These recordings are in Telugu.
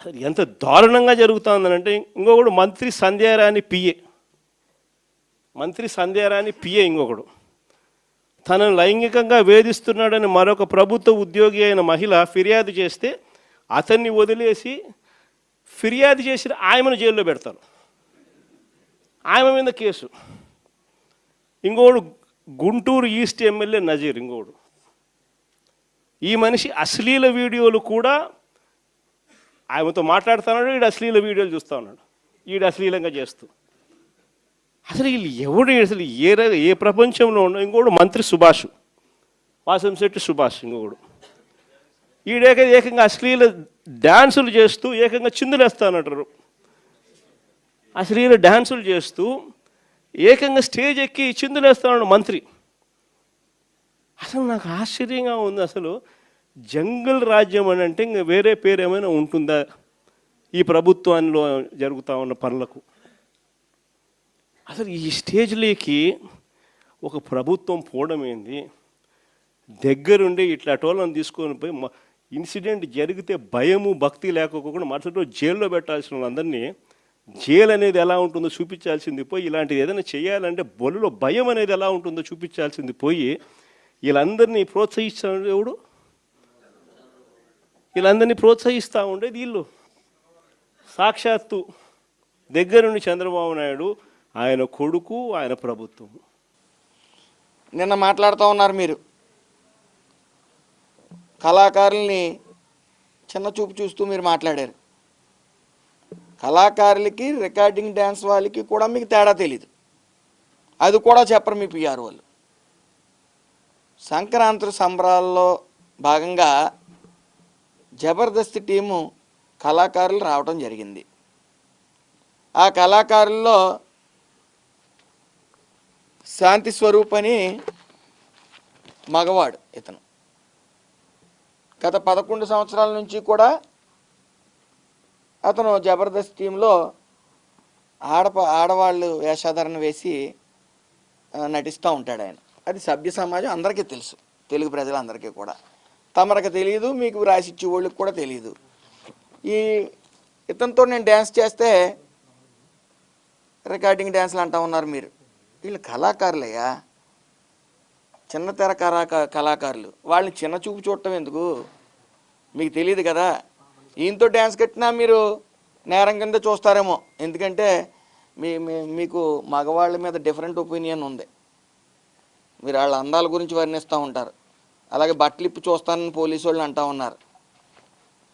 అసలు ఎంత దారుణంగా జరుగుతుందనంటే ఇంకొకడు మంత్రి సంధ్యారాణి పిఏ. మంత్రి సంధ్యారాణి పిఏ ఇంకొకడు. తనను లైంగికంగా వేధిస్తున్నాడని మరొక ప్రభుత్వ ఉద్యోగి అయిన మహిళ ఫిర్యాదు చేస్తే అతన్ని వదిలేసి ఫిర్యాదు చేసిన ఆయమను జైల్లో పెడతారు. ఆయమ మీద కేసు. ఇంకోడు గుంటూరు ఈస్ట్ ఎమ్మెల్యే నజీర్ ఇంకోడు ఈ మనిషి అశ్లీల వీడియోలు కూడా ఆయనతో మాట్లాడుతున్నాడు ఈడు అశ్లీల వీడియోలు చూస్తూ ఉన్నాడు. ఈడు అశ్లీలంగా చేస్తూ. అసలు వీళ్ళు ఎవడు అసలు ఏ ఏ ప్రపంచంలో ఉన్న ఇంకోడు మంత్రి సుభాష్. వాసంశెట్టి సుభాష్ ఇంకొకడు. ఈడేక ఏకంగా అశ్లీల డ్యాన్సులు చేస్తూ ఏకంగా చిందులేస్తానంటారు అశ్లీల డ్యాన్సులు చేస్తూ ఏకంగా స్టేజ్ ఎక్కి చిందులేస్తాడు మంత్రి. అసలు నాకు ఆశ్చర్యంగా ఉంది అసలు జంగల్ రాజ్యం అని అంటే ఇంకా వేరే పేరు ఏమైనా ఉంటుందా? ఈ ప్రభుత్వంలో జరుగుతూ ఉన్న పనులకు. అసలు ఈ స్టేజ్లోకి ఒక ప్రభుత్వం పోవడం ఏంది? దగ్గరుండి ఇట్లా టోళ్ళని తీసుకొని పోయి మ- ఇన్సిడెంట్ జరిగితే భయము భక్తి లేకపోకుండా మరుసటి జైల్లో పెట్టాల్సిన వాళ్ళందరినీ జైలు అనేది ఎలా ఉంటుందో చూపించాల్సింది పోయి ఇలాంటిది ఏదైనా చేయాలంటే బొలులో భయం అనేది ఎలా ఉంటుందో చూపించాల్సింది పోయి వీళ్ళందరినీ ప్రోత్సహిస్తాడు ఎవడు? వీళ్ళందరినీ ప్రోత్సహిస్తూ ఉండేది వీళ్ళు. సాక్షాత్తు దగ్గరుండి చంద్రబాబు నాయుడు ఆయన కొడుకు ఆయన ప్రభుత్వం. నిన్న మాట్లాడుతూ ఉన్నారు మీరు. కళాకారుల్ని చిన్న చూపు చూస్తూ మీరు మాట్లాడారు. కళాకారులకి రికార్డింగ్ డ్యాన్స్ వాళ్ళకి కూడా మీకు తేడా తెలీదు. అది కూడా చెప్పరు మీ పిఆర్ వాళ్ళు. సంక్రాంతి సంబరాల్లో భాగంగా జబర్దస్త్ టీము కళాకారులు రావడం జరిగింది. ఆ కళాకారుల్లో శాంతి స్వరూప్ అని మగవాడు ఇతను. గత పదకొండు సంవత్సరాల నుంచి కూడా అతను జబర్దస్త్ టీంలో ఆడప ఆడవాళ్ళు వేషాధారణ వేసి నటిస్తూ ఉంటాడు ఆయన. అది సభ్య సమాజం అందరికీ తెలుసు. తెలుగు ప్రజలందరికీ కూడా. తమరకు తెలియదు మీకు రాసిచ్చే వాళ్ళకి కూడా తెలియదు ఈ ఇతనితో నేను డ్యాన్స్ చేస్తే రికార్డింగ్ డ్యాన్స్లు అంటా ఉన్నారు మీరు. వీళ్ళు కళాకారులయ్యా. చిన్న తెర కళాకారులు. వాళ్ళని చిన్న చూపు చూడటం ఎందుకు? మీకు తెలియదు కదా. ఈయనతో డ్యాన్స్ కట్టినా మీరు నేరం కింద చూస్తారేమో. ఎందుకంటే మీ- మీకు మగవాళ్ళ మీద డిఫరెంట్ ఒపీనియన్ ఉంది. మీరు వాళ్ళ అందాల గురించి వర్ణిస్తూ ఉంటారు. అలాగే బట్టలు ఇప్పి చూస్తానని పోలీసు వాళ్ళు అంటా ఉన్నారు.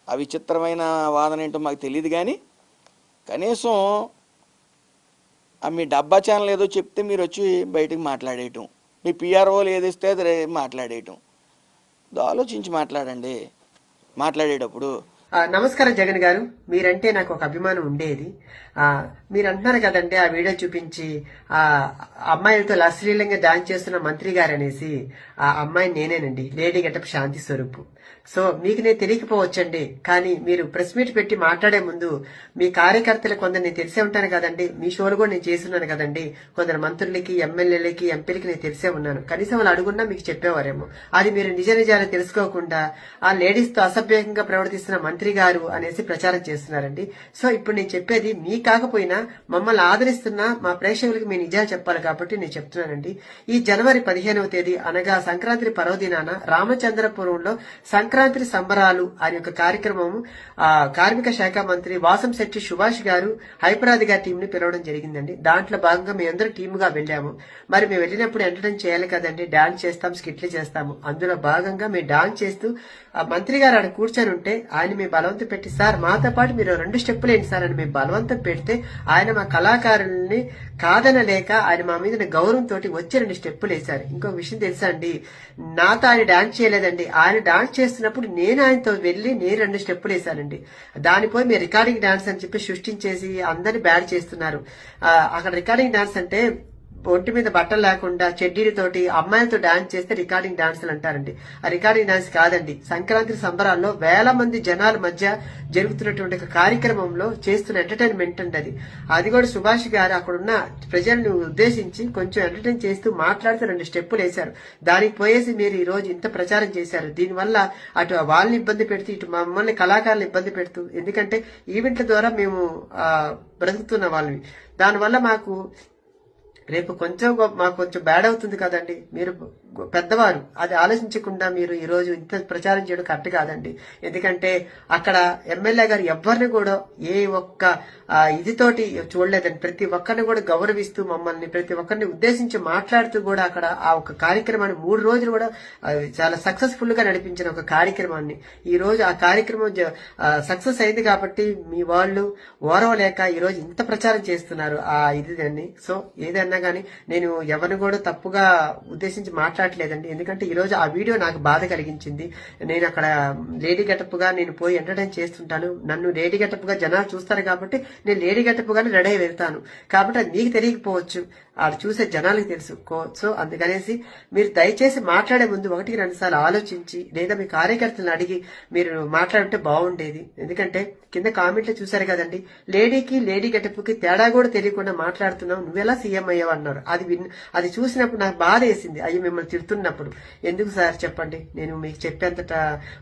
ఆ విచిత్రమైన వాదన ఏంటో మాకు తెలియదు కానీ కనీసం ఆ మీ డబ్బా ఛానల్ ఏదో చెప్తే మీరు వచ్చి బయటికి మాట్లాడేయటం మీ పిఆర్ఓలు ఏది ఇస్తే అది మాట్లాడేయటం. ఆలోచించి మాట్లాడండి. మాట్లాడేటప్పుడు నమస్కారం జగన్ గారు. మీరంటే నాకు ఒక అభిమానం ఉండేది. మీరు అంటున్నారు కదండి ఆ వీడియో చూపించి ఆ అమ్మాయిలతో అశ్లీలంగా డాన్స్ చేస్తున్న మంత్రి గారు అనేసి ఆ అమ్మాయి నేనేనండి lady getup Shanti Swaroop. So మీకు నేను తెలియకపోవచ్చండి కానీ మీరు ప్రెస్ మీట్ పెట్టి మాట్లాడే ముందు మీ కార్యకర్తలు కొందరు నేను తెలిసే ఉంటాను కదండి మీ షోలు కూడా నేను చేస్తున్నాను కదండి కొందరు మంత్రులకి ఎమ్మెల్యేలకి ఎంపీలకి నేను తెలిసే ఉన్నాను. కనీసం వాళ్ళు అడుగున్నా మీకు చెప్పేవారేమో. అది మీరు నిజ నిజాలు తెలుసుకోకుండా ఆ లేడీస్తో అసభ్యంగా ప్రవర్తిస్తున్న మంత్రి గారు అనేసి ప్రచారం చేస్తున్నారండి. సో ఇప్పుడు నేను చెప్పేది మీ కాకపోయినా మమ్మల్ని ఆదరిస్తున్న మా ప్రేక్షకులకు మీ నిజాలు చెప్పాలి కాబట్టి నేను చెప్తున్నానండి. ఈ జనవరి పదిహేనవ తేదీ అనగా సంక్రాంతి పర్వదినాన రామచంద్రపురంలో సంక్రాంతి సంబరాలు అనే ఒక కార్యక్రమం కార్మిక శాఖ మంత్రి వాసం శెట్టి సుభాష్ గారు హైపరాది గారి టీం ని పిలవడం జరిగిందండి. దాంట్లో భాగంగా మేము అందరూ టీమ్గా వెళ్ళాము. మరి మేము వెళ్ళినప్పుడు ఎంటర్టైన్ చేయాలి కదండి డాన్స్ చేస్తాం స్కిట్లు చేస్తాము. అందులో భాగంగా మేము డాన్స్ చేస్తూ ఆ మంత్రి గారు ఆడ కూర్చొని ఉంటే ఆయన మీ బలవంతం పెట్టి సార్ మాతో పాటు మీరు రెండు స్టెప్పులు ఏంటి సార్ అని మేము బలవంతం పెడితే ఆయన మా కళాకారుల్ని కాదనలేక ఆయన మా మీద గౌరవంతో వచ్చి రెండు స్టెప్పులు వేశారు. ఇంకో విషయం తెలుసా అండి? నాతో ఆయన డాన్స్ చేయలేదండి. ఆయన డాన్స్ చేస్తున్నప్పుడు నేను ఆయనతో వెళ్ళి నేను రెండు స్టెప్పులు వేశానండి. దానిపై మీరు రికార్డింగ్ డాన్స్ అని చెప్పి సృష్టించేసి అందరిని బ్యాడ్ చేస్తున్నారు. అక్కడ రికార్డింగ్ డాన్స్ అంటే ఒంటి మీద బట్టలు లేకుండా చెడ్డీలతోటి అమ్మాయిలతో డాన్స్ చేస్తే రికార్డింగ్ డాన్సులు అంటారండి. ఆ రికార్డింగ్ డాన్స్ కాదండి. సంక్రాంతి సంబరాల్లో వేల మంది జనాల మధ్య జరుగుతున్నటువంటి ఒక కార్యక్రమంలో చేస్తున్న ఎంటర్టైన్మెంట్ అండి అది. అది కూడా సుభాష్ గారు అక్కడున్న ప్రజలను ఉద్దేశించి కొంచెం ఎంటర్టైన్ చేస్తూ మాట్లాడుతూ రెండు స్టెప్పులు వేశారు. దానికి పోయేసి మీరు ఈ రోజు ఇంత ప్రచారం చేశారు. దీనివల్ల అటు వాళ్ళని ఇబ్బంది పెడుతూ ఇటు మమ్మల్ని కళాకారులు ఇబ్బంది పెడుతూ ఎందుకంటే ఈవెంట్ల ద్వారా మేము బ్రతుకుతున్న వాళ్ళని దానివల్ల మాకు రేపు కొంచెం మాకు కొంచెం బ్యాడ్ అవుతుంది కదండి. మీరు పెద్దవారు. అది ఆలోచించకుండా మీరు ఈరోజు ఇంత ప్రచారం చేయడం కరెక్ట్ కాదండి. ఎందుకంటే అక్కడ ఎమ్మెల్యే గారు ఎవరిని కూడా ఏ ఒక్క ఇదితోటి చూడలేదండి. ప్రతి ఒక్కరిని కూడా గౌరవిస్తూ మమ్మల్ని ప్రతి ఒక్కరిని ఉద్దేశించి మాట్లాడుతూ కూడా అక్కడ ఆ ఒక కార్యక్రమాన్ని మూడు రోజులు కూడా చాలా సక్సెస్ఫుల్గా నడిపించిన ఒక కార్యక్రమాన్ని. ఈ రోజు ఆ కార్యక్రమం సక్సెస్ అయింది కాబట్టి మీ వాళ్ళు ఓరవలేక ఈ రోజు ఇంత ప్రచారం చేస్తున్నారు. ఆ ఇది దాన్ని సో ఏదన్నా కానీ నేను ఎవరిని కూడా తప్పుగా ఉద్దేశించి మాట్లాడలేదండి. ఎందుకంటే ఈరోజు ఆ వీడియో నాకు బాధ కలిగించింది. నేను అక్కడ లేడీ గెటప్గా నేను పోయి ఎంటర్టైన్ చేస్తుంటాను. నన్ను లేడీ గెటప్గా జనాలు చూస్తారు కాబట్టి నేను లేడీ గెటప్గానే రెడీ అయి వెళ్తాను. కాబట్టి అది నీకు తెలియకపోవచ్చు. అది చూసే జనాలకు తెలుసు. కో- సో అందుకనేసి మీరు దయచేసి మాట్లాడే ముందు ఒకటికి రెండుసార్లు ఆలోచించి లేదా మీ కార్యకర్తలను అడిగి మీరు మాట్లాడితే బాగుండేది. ఎందుకంటే కింద కామెంట్లు చూశారు కదండి లేడీకి లేడీ గెటప్కి తేడా కూడా తెలియకుండా మాట్లాడుతున్నావు. నువ్వెలా సీఎం అయ్యావు? అన్నారు. అది విన్ అది చూసినప్పుడు నాకు బాధ వేసింది. అయ్యి మిమ్మల్ని తిడుతున్నప్పుడు. ఎందుకు సార్? చెప్పండి. నేను మీకు చెప్పేంతట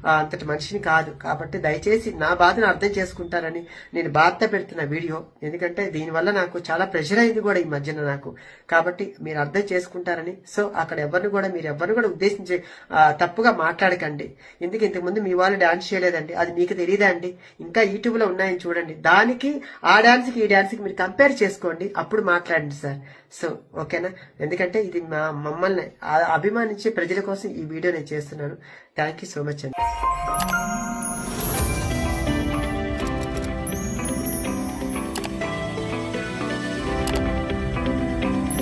అంతటి మనిషిని కాదు. కాబట్టి దయచేసి నా బాధను అర్థం చేసుకుంటారని నేను బాధ పెడుతున్న వీడియో. ఎందుకంటే దీనివల్ల నాకు చాలా ప్రెషర్ అయింది కూడా ఈ మధ్యన నాకు. కాబట్టి మీరు అర్థం చేసుకుంటారని. సో అక్కడ ఎవరిని కూడా మీరు ఎవరిని కూడా ఉద్దేశించి తప్పుగా మాట్లాడకండి. ఎందుకు ఇంతకుముందు మీ వాళ్ళు డాన్స్ చేయలేదండి? అది మీకు తెలియదా అండి? ఇంకా యూట్యూబ్లో ఉన్నాయని చూడండి. దానికి ఆ డాన్స్కి ఈ డాన్స్కి మీరు కంపేర్ చేసుకోండి. అప్పుడు మాట్లాడండి సార్. సో ఓకేనా? ఎందుకంటే ఇది మా మమ్మల్ని అభిమానించే ప్రజల కోసం ఈ వీడియో నేను చేస్తున్నాను. థ్యాంక్ యూ సో మచ్ అండి.